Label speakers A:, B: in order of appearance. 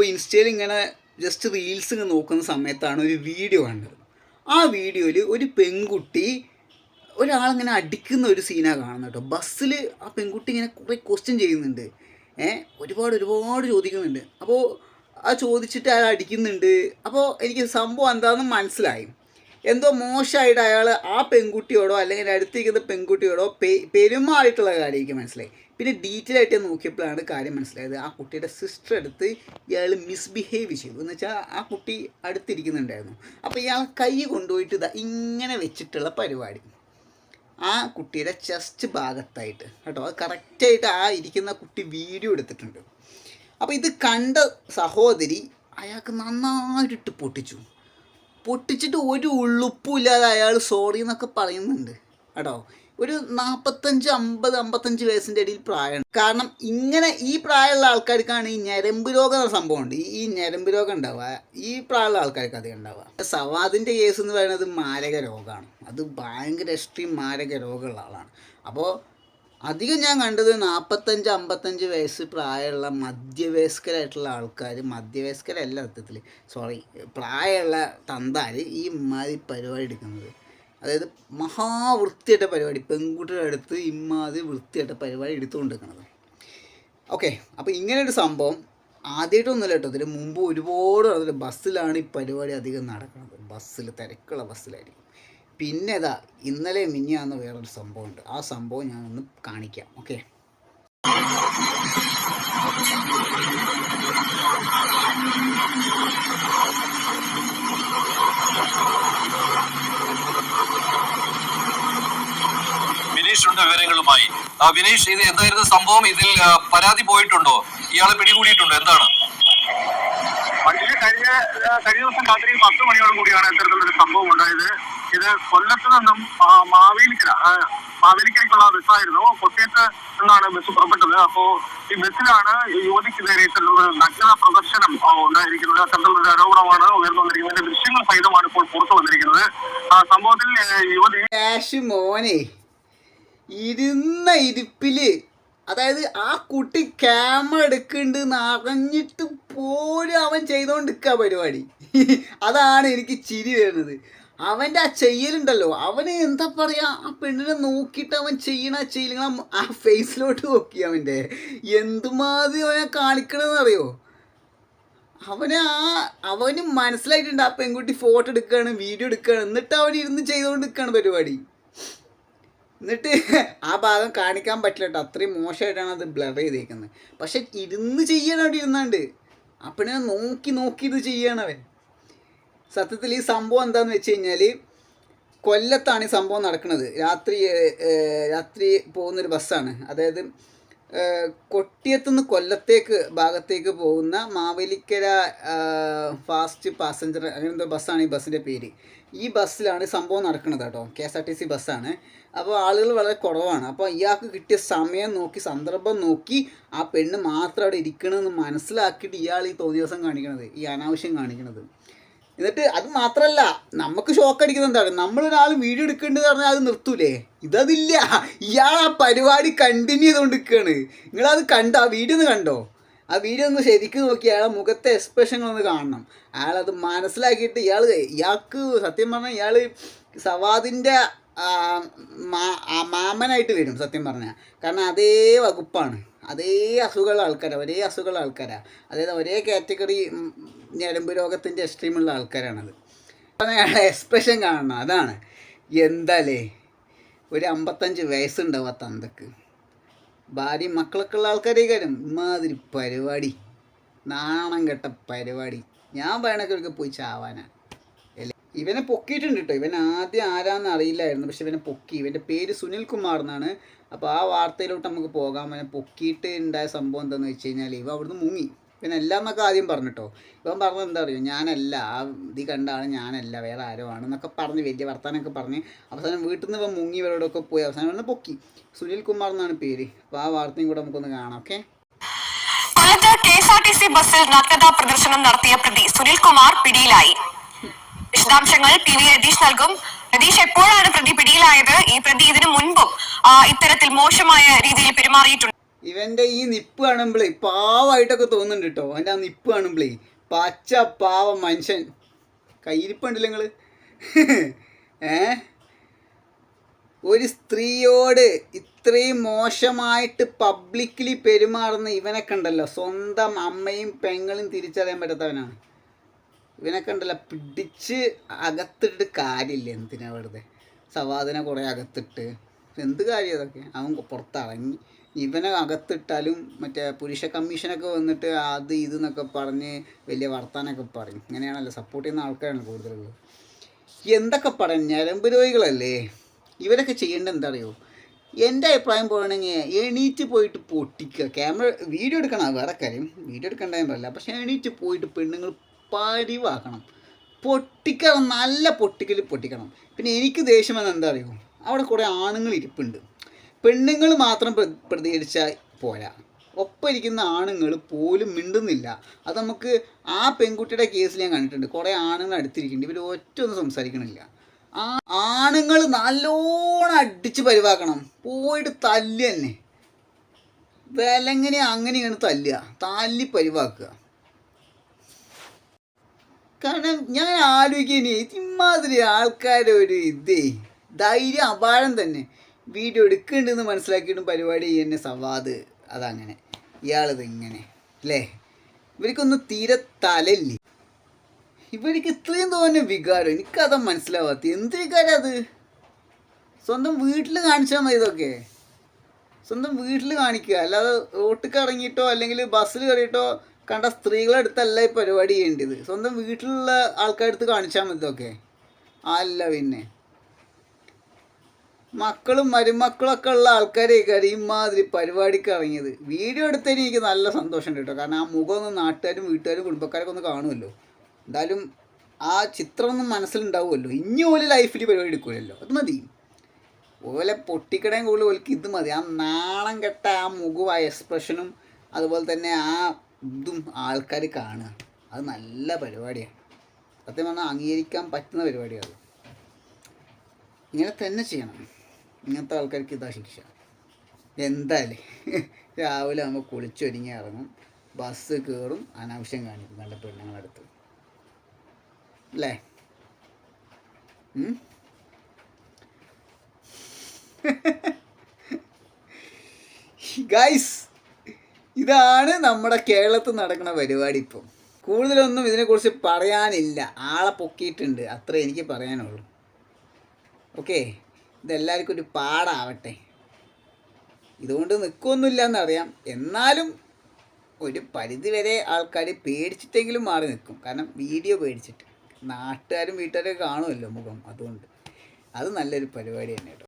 A: മുമ്പ് ഇൻസ്റ്റയിൽ ഇങ്ങനെ ജസ്റ്റ് റീൽസ് ഇങ്ങനെ നോക്കുന്ന സമയത്താണ് ഒരു വീഡിയോ കണ്ടത്. ആ വീഡിയോയിൽ ഒരു പെൺകുട്ടി ഒരാളിങ്ങനെ അടിക്കുന്ന ഒരു സീനാണ് കാണുന്നത് കേട്ടോ. ബസ്സിൽ ആ പെൺകുട്ടി ഇങ്ങനെ കുറേ ക്വസ്റ്റ്യൻ ചെയ്യുന്നുണ്ട്. ഏ ഒരുപാട് ഒരുപാട് ചോദിക്കുന്നുണ്ട്. അപ്പോൾ ആ ചോദിച്ചിട്ട് അയാൾ അടിക്കുന്നുണ്ട്. അപ്പോൾ എനിക്ക് സംഭവം എന്താണെന്ന് മനസ്സിലായി. എന്തോ മോശമായിട്ട് അയാൾ ആ പെൺകുട്ടിയോടോ അല്ലെങ്കിൽ അടുത്തിരിക്കുന്ന പെൺകുട്ടിയോടോ പെ പെരുമാറിയിട്ടുള്ള കാര്യം എനിക്ക് മനസ്സിലായി. പിന്നെ ഡീറ്റെയിൽ ആയിട്ട് ഞാൻ നോക്കിയപ്പോഴാണ് കാര്യം മനസ്സിലായത്. ആ കുട്ടിയുടെ സിസ്റ്റർ എടുത്ത് ഇയാൾ മിസ്ബിഹേവ് ചെയ്തു. എന്ന് വെച്ചാൽ ആ കുട്ടി അടുത്തിരിക്കുന്നുണ്ടായിരുന്നു. അപ്പോൾ ഇയാൾ കൈ കൊണ്ടുപോയിട്ട് ഇതാ ഇങ്ങനെ വെച്ചിട്ടുള്ള പരിപാടി. ആ കുട്ടിയുടെ ചെസ്റ്റ് ഭാഗത്തായിട്ട്. കേട്ടോ? അത് കറക്റ്റായിട്ട് ആ ഇരിക്കുന്ന കുട്ടി വീഡിയോ എടുത്തിട്ടുണ്ട്. അപ്പോൾ ഇത് കണ്ട സഹോദരി അയാൾക്ക് നന്നായിട്ട് പൊട്ടിച്ചു. പൊട്ടിച്ചിട്ട് ഒരു ഉള്ളുപ്പും ഇല്ലാതെ അയാൾ സോറി എന്നൊക്കെ പറയുന്നുണ്ട്. കേട്ടോ? ഒരു നാൽപ്പത്തഞ്ച് അമ്പത് അമ്പത്തഞ്ച് വയസ്സിന്റെ ഇടയിൽ പ്രായമാണ്. കാരണം ഇങ്ങനെ ഈ പ്രായമുള്ള ആൾക്കാർക്കാണ് ഈ ഞരമ്പ് രോഗം എന്ന സംഭവമുണ്ട്. ഈ ഞരമ്പ് രോഗം ഉണ്ടാവുക ഈ പ്രായമുള്ള ആൾക്കാർക്ക് അധികം ഉണ്ടാവുക. സവാദിന്റെ കേസ് എന്ന് പറയുന്നത് മാരക രോഗമാണ്. അത് ഭയങ്കര എക്സ്ട്രീം മാരക രോഗമുള്ള ആളാണ്. അപ്പോൾ അധികം ഞാൻ കണ്ടത് നാൽപ്പത്തഞ്ച് അമ്പത്തഞ്ച് വയസ്സ് പ്രായമുള്ള മധ്യവയസ്കരായിട്ടുള്ള ആൾക്കാർ മധ്യവയസ്കരല്ല അർത്ഥത്തിൽ സോറി പ്രായമുള്ള തന്താർ ഈ മാതിരി പരിപാടി എടുക്കുന്നത്. അതായത് മഹാവൃത്തിയായിട്ട പരിപാടി പെൺകുട്ടിയുടെ അടുത്ത് ഇമ്മാതിരി വൃത്തിയായിട്ട പരിപാടി എടുത്തുകൊണ്ടിരിക്കുന്നത്. ഓക്കെ അപ്പോൾ ഇങ്ങനെ ഒരു സംഭവം ആദ്യമായിട്ടൊന്നുമില്ല കേട്ടോ. ഇതിന് മുമ്പ് ഒരുപാട് അതിൽ ബസ്സിലാണ് ഈ പരിപാടി അധികം നടക്കുന്നത്. ബസ്സിൽ തിരക്കുള്ള ബസ്സിലായിരിക്കും. പിന്നെ ഇതാ ഇന്നലെ മിന്നിയാന്ന് വേറൊരു സംഭവമുണ്ട്. ആ സംഭവം ഞാനൊന്ന് കാണിക്കാം. ഓക്കെ
B: വിനീഷ് ഉണ്ട് വിവരങ്ങളുമായി. ആ, വിനീഷ് ഇത് എന്തായിരുന്നു സംഭവം? ഇതിൽ പരാതി പോയിട്ടുണ്ടോ? ഇയാളെ പിടികൂടിയിട്ടുണ്ടോ? എന്താണ്?
C: പക്ഷേ കഴിഞ്ഞ കഴിഞ്ഞ ദിവസം രാത്രി പത്ത് മണിയോട് കൂടിയാണ് ഇത്തരത്തിലൊരു സംഭവം ഉണ്ടായത്. ഇത് കൊല്ലത്ത് നിന്നും മാവേലിക്കര മാവേലിക്കരയ്ക്കുള്ള ബസ്സായിരുന്നു. കൊട്ടിയത്ത് നിന്നാണ് ബസ് പുറപ്പെട്ടത്. അപ്പോ ഈ ബസ്സിലാണ് ഈ യുവതിക്ക് നേരെ ഇത്തരത്തിലൊരു നഗ്നത പ്രദർശനം ഉണ്ടായിരിക്കുന്നത് ഉണ്ടായിരിക്കുന്നത്. ഒരു ആരോപണമാണ് ഉയർന്നു വന്നിരിക്കുന്നത് ഇതിന്റെ ദൃശ്യങ്ങൾ സഹിതമാണ് ഇപ്പോൾ പുറത്തു വന്നിരിക്കുന്നത് ആ സംഭവത്തിൽ യുവതി
A: മോനെ. ഇരുന്ന ഇരിപ്പിൽ അതായത് ആ കുട്ടി ക്യാമറ എടുക്കുന്നുണ്ട് അറിഞ്ഞിട്ട് പോലും അവൻ ചെയ്തോണ്ടിരിക്കുക പരിപാടി. അതാണ് എനിക്ക് ചിരി വരുന്നത്. അവന്റെ ആ ചെയ്യലുണ്ടല്ലോ അവന് എന്താ പറയാ ആ പെണ്ണിനെ നോക്കിയിട്ട് അവൻ ചെയ്യണ ചെയ്യലുകൾ ആ ഫേസിലോട്ട് നോക്കി അവന്റെ എന്തുമാതിരി അവനെ കാണിക്കണമെന്ന് അറിയോ? അവന് ആ അവന് മനസ്സിലായിട്ടുണ്ട് ആ പെൺകുട്ടി ഫോട്ടോ എടുക്കുകയാണ് വീഡിയോ എടുക്കുകയാണ് എന്നിട്ട് അവൻ ഇരുന്ന് ചെയ്തുകൊണ്ട് നിൽക്കുകയാണ് പരിപാടി. എന്നിട്ട് ആ ഭാഗം കാണിക്കാൻ പറ്റില്ല കേട്ടോ അത്രയും മോശമായിട്ടാണ് അത് ബ്ലർ ചെയ്തേക്കുന്നത്. പക്ഷെ ഇരുന്ന് ചെയ്യണം അവിടെ ഇരുന്നാണ്ട്. അപ്പനെ നോക്കി നോക്കി ഇത് ചെയ്യണവൻ സത്യത്തിൽ ഈ സംഭവം എന്താണെന്ന് വെച്ച് കഴിഞ്ഞാൽ കൊല്ലത്താണ് ഈ സംഭവം നടക്കുന്നത്. രാത്രി രാത്രി പോകുന്നൊരു ബസ്സാണ്. അതായത് കൊട്ടിയത്തുനിന്ന് കൊല്ലത്തേക്ക് ഭാഗത്തേക്ക് പോകുന്ന മാവേലിക്കര ഫാസ്റ്റ് പാസഞ്ചർ അങ്ങനെന്തോ ബസ്സാണ് ഈ ബസ്സിന്റെ പേര്. ഈ ബസ്സിലാണ് സംഭവം നടക്കുന്നത് കേട്ടോ. K S R T C ബസ്സാണ്. അപ്പോൾ ആളുകൾ വളരെ കുറവാണ്. അപ്പോൾ ഇയാൾക്ക് കിട്ടിയ സമയം നോക്കി സന്ദർഭം നോക്കി ആ പെണ്ണ് മാത്രം അവിടെ ഇരിക്കണമെന്ന് മനസ്സിലാക്കിയിട്ട് ഇയാൾ ഈ തോന്നിയ ദിവസം കാണിക്കണത് ഈ അനാവശ്യം കാണിക്കണത്. എന്നിട്ട് അത് മാത്രമല്ല നമുക്ക് ഷോക്ക് അടിക്കുന്നത് എന്താണ്? നമ്മളൊരാൾ വീഡിയോ എടുക്കേണ്ടത് പറഞ്ഞാൽ അത് നിർത്തൂലേ? ഇതതില്ല. ഇയാൾ ആ പരിപാടി കണ്ടിന്യൂ ചെയ്തുകൊണ്ട് നിൽക്കുകയാണ് നിങ്ങളത് കണ്ടോ? ആ വീഡിയോ ഒന്ന് കണ്ടോ? ആ വീഡിയോ ഒന്ന് ശരിക്കും നോക്കി അയാളെ മുഖത്തെ ഒന്ന് കാണണം. അയാളത് മനസ്സിലാക്കിയിട്ട് ഇയാൾ ഇയാൾക്ക് സത്യം പറഞ്ഞാൽ ഇയാൾ സവാദിന്റെ മാമനായിട്ട് വരും സത്യം പറഞ്ഞാൽ കാരണം അതേ വകുപ്പാണ്. അതേ അസുഖമുള്ള ആൾക്കാരാണ് ഒരേ അസുഖമുള്ള ആൾക്കാരാണ് അതായത് ഒരേ കാറ്റഗറി ഞരമ്പ് രോഗത്തിന്റെ എക്സ്ട്രീമുള്ള ആൾക്കാരാണത്. അപ്പം അയാളുടെ എക്സ്പ്രഷൻ കാണണം. അതാണ്. എന്താലേ? ഒരു അമ്പത്തഞ്ച് വയസ്സുണ്ടാവും ആ തന്തക്ക്. ഭാര്യയും മക്കളൊക്കെ ഉള്ള ആൾക്കാരെ കാര്യം. ഇമാതിരി പരിപാടി. നാണം കെട്ട പരിപാടി. ഞാൻ വേണമെങ്കിൽ പോയി ചാവാനാണ് ഇവനെ പൊക്കിയിട്ടുണ്ട് കേട്ടോ. ഇവൻ ആദ്യം ആരാന്ന് അറിയില്ലായിരുന്നു. പക്ഷെ ഇവനെ പൊക്കി. ഇവന്റെ പേര് സുനിൽ കുമാർ എന്നാണ്. അപ്പോൾ ആ വാർത്തയിലോട്ട് നമുക്ക് പോകാം. അവനെ പൊക്കിയിട്ട് ഉണ്ടായ സംഭവം എന്താണെന്ന് വെച്ച് കഴിഞ്ഞാൽ ഇവ അവിടുന്ന് മുങ്ങി. പിന്നെ എല്ലാം എന്നൊക്കെ ആദ്യം പറഞ്ഞിട്ടോ. ഇപ്പം പറഞ്ഞത് എന്താ പറയുക ഞാനല്ല ആ ഇത് കണ്ടാണ് ഞാനല്ല വേറെ ആരോ ആണ് എന്നൊക്കെ പറഞ്ഞ് വലിയ വർത്താനൊക്കെ പറഞ്ഞ് അവസാനം വീട്ടിൽ നിന്ന് ഇവൻ മുങ്ങി ഇവരോടൊക്കെ പോയി അവസാനം വന്ന് പൊക്കി. സുനിൽ കുമാർ എന്നാണ് പേര്. അപ്പോൾ ആ വാർത്തയും കൂടെ നമുക്കൊന്ന് കാണാം ഓക്കെ?
D: കൊല്ലത്ത് K S R T C ബസ്സിൽ നഗ്നതാ പ്രദർശനം നടത്തിയ പ്രതി സുനിൽകുമാർ പിടിയിലായി. വിശദാംശങ്ങൾ പി വി രതീഷ് നൽകും. രതീഷ് എപ്പോഴാണ് പ്രതി പിടിയിലായത്? ഈ പ്രതി ഇതിനു മുൻപും ഇത്തരത്തിൽ മോശമായ രീതിയിൽ പെരുമാറിയിട്ടുണ്ട്.
A: ഇവന്റെ ഈ നിപ്പ് കാണുമ്പോഴേ പാവമായിട്ടൊക്കെ തോന്നുന്നുണ്ട് കേട്ടോ അവന്റെ ആ നിപ്പ് കാണുമ്പോഴേ പച്ച പാവ മനുഷ്യൻ. കയ്യിരിപ്പുണ്ടല്ലോ നിങ്ങൾ ഏ? ഒരു സ്ത്രീയോട് ഇത്രയും മോശമായിട്ട് പബ്ലിക്കലി പെരുമാറുന്ന ഇവനൊക്കെ ഉണ്ടല്ലോ. സ്വന്തം അമ്മയും പെങ്ങളും തിരിച്ചറിയാൻ പറ്റാത്തവനാണ്. ഇവനൊക്കെ ഉണ്ടല്ലോ. പിടിച്ച് അകത്തിട്ട് കാര്യമില്ല. എന്തിനാ വെറുതെ? സവാദിനെ കുറേ അകത്തിട്ട്. എന്ത് കാര്യം അതൊക്കെ അവൻ പുറത്തിറങ്ങി. ഇവനെ അകത്തിട്ടാലും മറ്റേ പുരുഷ കമ്മീഷനൊക്കെ വന്നിട്ട് അത് ഇത് എന്നൊക്കെ പറഞ്ഞ് വലിയ വർത്താനൊക്കെ പറയും. ഇങ്ങനെയാണല്ലോ സപ്പോർട്ട് ചെയ്യുന്ന ആൾക്കാരാണ് കൂടുതലുള്ളത് എന്തൊക്കെ പറയാൻ ഞരമ്പ് ഇവരൊക്കെ ചെയ്യേണ്ടത് എന്താ അറിയോ എന്റെ അഭിപ്രായം പറയുകയാണെങ്കിൽ എണീറ്റ് പോയിട്ട് പൊട്ടിക്കുക. ക്യാമറ വീഡിയോ എടുക്കണം വേറെ കാര്യം. വീഡിയോ എടുക്കണ്ടെന്ന് പറയില്ല പക്ഷേ എണീറ്റ് പോയിട്ട് പെണ്ണുങ്ങൾ പരിവാക്കണം. പൊട്ടിക്കണം നല്ല പൊട്ടിക്കൽ പൊട്ടിക്കണം. പിന്നെ എനിക്ക് ദേഷ്യം വന്നത് എന്താ അറിയോ അവിടെ കുറേ ആണുങ്ങൾ ഇരിപ്പുണ്ട്. പെണ്ണുങ്ങൾ മാത്രം പ്രതികരിച്ച പോരാ. ഒപ്പം ഇരിക്കുന്ന ആണുങ്ങൾ പോലും മിണ്ടുന്നില്ല. അത് നമുക്ക് ആ പെൺകുട്ടിയുടെ കേസിൽ ഞാൻ കണ്ടിട്ടുണ്ട്. കുറേ ആണുങ്ങൾ അടുത്തിരിക്കുന്നുണ്ട്. ഇവർ ഒറ്റ ഒന്നും സംസാരിക്കണില്ല. ആ ആണുങ്ങൾ നല്ലോണം അടിച്ച് പരിവാക്കണം. പോയിട്ട് തല്ല് തന്നെ. വിലങ്ങനെ അങ്ങനെയാണ് തല്ലുക. തല്ലി പരിവാക്കുക. കാരണം ഞാൻ ആലോചിക്കുന്നേ ഇമാതിരി ആൾക്കാരുടെ ഒരു ഇതേ. ധൈര്യം അപാരം തന്നെ. വീഡിയോ എടുക്കുന്നുണ്ടെന്ന് മനസ്സിലാക്കിയിട്ടും പരിപാടി ചെയ്യുന്ന സവാദ് അതങ്ങനെ. ഇയാളിത് ഇങ്ങനെ അല്ലേ ഇവർക്കൊന്നും തീരെ തലയില്ലേ. ഇവർക്ക് ഇത്രയും തോന്നുന്ന വികാരം. എനിക്കതാ മനസ്സിലാവാത്ത. എന്ത് വികാരം അത്? സ്വന്തം വീട്ടിൽ കാണിച്ചാൽ മതി ഇതൊക്കെ. സ്വന്തം വീട്ടിൽ കാണിക്കുക. അല്ലാതെ റോട്ടിൽ ഇറങ്ങിയിട്ടോ അല്ലെങ്കിൽ ബസ്സിൽ കയറിയിട്ടോ കണ്ട സ്ത്രീകളെടുത്തല്ല ഈ പരിപാടി ചെയ്യേണ്ടത്. സ്വന്തം വീട്ടിലുള്ള ആൾക്കാരെടുത്ത് കാണിച്ചാൽ മതി ഇതൊക്കെ. അല്ല പിന്നെ. മക്കളും മരുമക്കളൊക്കെ ഉള്ള ആൾക്കാരെ ഇമാതിരി പരിപാടിക്ക് ഇറങ്ങിയത്. വീഡിയോ എടുത്തതിന് എനിക്ക് നല്ല സന്തോഷമുണ്ട് കേട്ടോ. കാരണം ആ മുഖം ഒന്നും നാട്ടുകാരും വീട്ടുകാരും കുടുംബക്കാരൊക്കെ ഒന്ന് കാണുമല്ലോ. എന്തായാലും ആ ചിത്രം ഒന്നും മനസ്സിലുണ്ടാവുമല്ലോ. ഇനി ഓൽ ലൈഫിൽ പരിപാടി എടുക്കുമല്ലോ അത് മതി. ഓലെ പൊട്ടിക്കടയും കൂടുതൽ ഓൽക്ക് ഇത് മതി. ആ നാണം കെട്ട ആ മുഖവും ആ എക്സ്പ്രഷനും അതുപോലെ തന്നെ ആ ഇതും ആൾക്കാർ കാണുക. അത് നല്ല പരിപാടിയാണ്. സത്യം പറഞ്ഞാൽ അംഗീകരിക്കാൻ പറ്റുന്ന പരിപാടിയാണ് ഇങ്ങനെ തന്നെ ചെയ്യണം. ഇങ്ങനത്തെ ആൾക്കാർക്ക് ഇതാ ശിക്ഷ. എന്തായാലും രാവിലെ നമ്മൾ കുളിച്ചൊരുങ്ങി ഇറങ്ങും. ബസ് കയറും അനാവശ്യം കാണിക്കും. നല്ല പെണ്ണുങ്ങളടുത്ത്. അല്ലേ? ഗൈസ് ഇതാണ് നമ്മുടെ കേരളത്തിൽ നടക്കുന്ന പരിപാടി ഇപ്പം. കൂടുതലൊന്നും ഇതിനെക്കുറിച്ച് പറയാനില്ല. ആളെ പൊക്കിയിട്ടുണ്ട്. അത്രേ എനിക്ക് പറയാനുള്ളൂ. ഓക്കെ ഇതെല്ലാവർക്കും ഒരു പാടാവട്ടെ. ഇതുകൊണ്ട് നിൽക്കുമൊന്നുമില്ല എന്നറിയാം എന്നാലും ഒരു പരിധിവരെ ആൾക്കാർ പേടിച്ചിട്ടെങ്കിലും മാറി നിൽക്കും. കാരണം വീഡിയോ പേടിച്ചിട്ട്. നാട്ടുകാരും വീട്ടുകാരും കാണുമല്ലോ മുഖം. അതുകൊണ്ട്. അത് നല്ലൊരു പരിപാടി തന്നെ കേട്ടോ